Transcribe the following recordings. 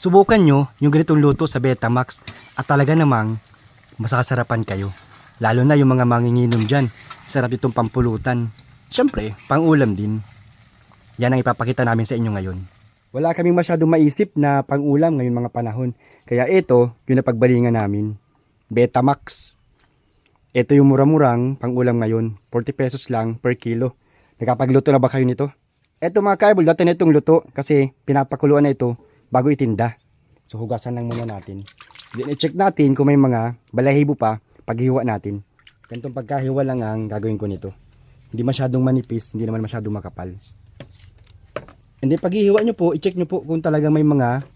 Subukan nyo yung ganitong luto sa Betamax at talaga namang masakasarapan kayo. Lalo na yung mga manginginom dyan. Sarap itong pampulutan. Siyempre, pang-ulam din. Yan ang ipapakita namin sa inyo ngayon. Wala kaming masyadong maisip na pang-ulam ngayon mga panahon. Kaya ito, yung napagbalingan namin. Betamax. Ito yung mura-murang pang-ulam ngayon. 40 pesos lang per kilo. Nakapagluto na ba kayo nito? Ito mga kaibol, dati na itong luto kasi pinapakuluan na ito bago itinda. So hugasan lang muna natin. Then i-check natin kung may mga balahibo pa paghiwa natin. Ganitong pagkahiwa lang ang gagawin ko nito. Hindi masyadong manipis, hindi naman masyadong makapal. Hindi paghihiwa nyo po, i-check nyo po kung talagang may mga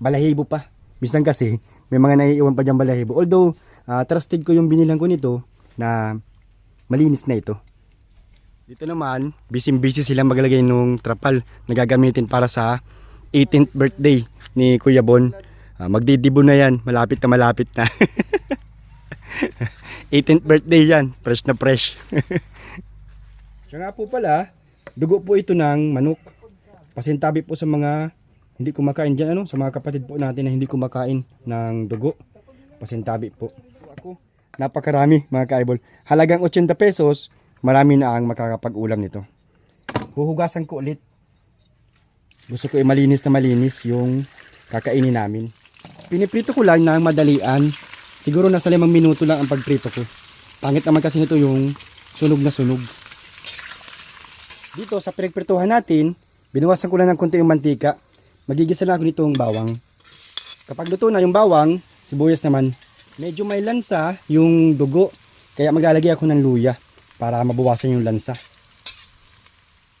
balahibo pa. Minsan kasi, may mga naiiwan pa dyan balahibo. Although, ah, trusted ko yung binilang ko nito na malinis na ito. Dito naman, busy-busy silang maglagay nung trapal na gagamitin para sa 18th birthday ni Kuya Bon. Ah, magdidibo na yan, malapit na malapit na. 18th birthday yan, fresh na fresh. Siya nga po pala, dugo po ito ng manok. Pasintabi po sa mga hindi kumakain dyan, ano, sa mga kapatid po natin na hindi kumakain ng dugo. Pasintabi po. Ako, napakarami mga kaibol. Halagang 80 pesos, marami na ang makakapag-ulam nito. Huhugasan ko ulit. Gusto ko ay malinis na malinis yung kakainin namin. Piniprito ko lang ng madalian. Siguro nasa limang minuto lang ang pagprito ko. Pangit naman kasi nito yung sunog na sunog. Dito sa pinagprituhan natin, binawasan ko lang ng konti yung mantika. Magigisa na ako nitong bawang. Kapag luto na yung bawang, sibuyas naman, medyo may lansa yung dugo. Kaya maglalagay ako ng luya para mabawasan yung lansa.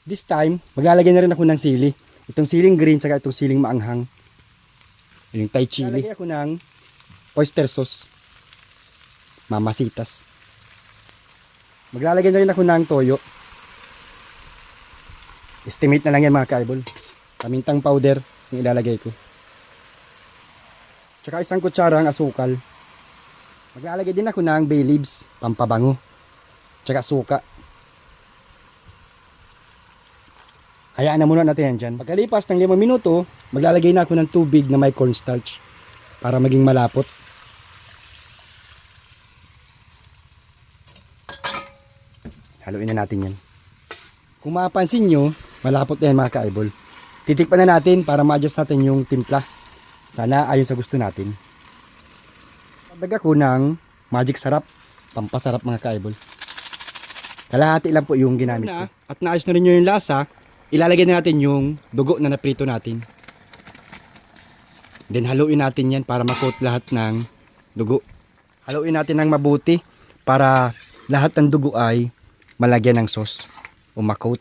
This time, maglalagay na rin ako ng sili. Itong siling green saka itong siling maanghang. Yung Thai chili. Maglalagay ako ng oyster sauce. Mamasitas. Maglalagay na rin ako ng toyo. Estimate na lang yan mga kaibol. Kamintang powder yung ilalagay ko. Tsaka isang kutsarang asukal. Maglalagay din ako ng bay leaves, pampabango. Tsaka suka. Hayaan na muna natin yan dyan. Pagkalipas ng 5 minuto, maglalagay na ako ng tubig na may cornstarch para maging malapot. Haluin na natin yan. Kung mapapansin nyo, malapot na yan mga ka-eyeball. Titikpan na natin para ma-adjust natin yung timpla. Sana ayon sa gusto natin. Pagdaga ko ng magic sarap. Pampasarap mga ka-eyeball. Kalahati lang po yung ginamit ko. At naayos na rin nyo yung lasa, ilalagay na natin yung dugo na naprito natin. Then haluin natin yan para makot lahat ng dugo. Haluin natin ng mabuti para lahat ng dugo ay malagyan ng sauce o makot.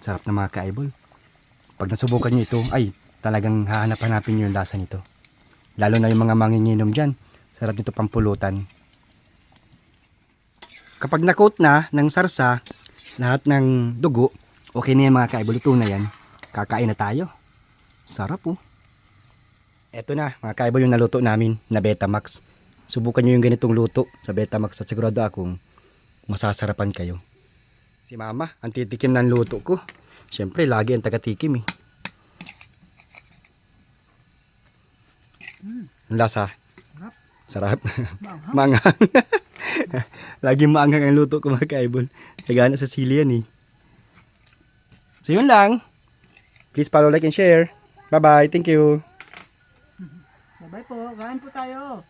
Sarap na mga kaibol. Pag nasubukan nyo ito, ay talagang hahanap-hanapin nyo yung lasa nito. Lalo na yung mga manginginom dyan. Sarap nito pampulutan. Kapag nakot na ng sarsa, lahat ng dugo, okay na yan mga kaibol. Na yan. Kakain na tayo. Sarap oh. Eto na, mga kaibol yung naluto namin na Betamax. Subukan nyo yung ganitong luto sa Betamax at sigurado akong masasarapan kayo. Si mama, ang titikim ng luto ko. Siyempre, lagi ang taga-tikim eh. Ang lasa. Sarap. Manghang. lagi maanghang ang luto ko mga kaibol. Nagana sa sili yan eh. So yun lang. Please follow, like, and share. Bye-bye. Thank you. Bye-bye po. Kain po tayo.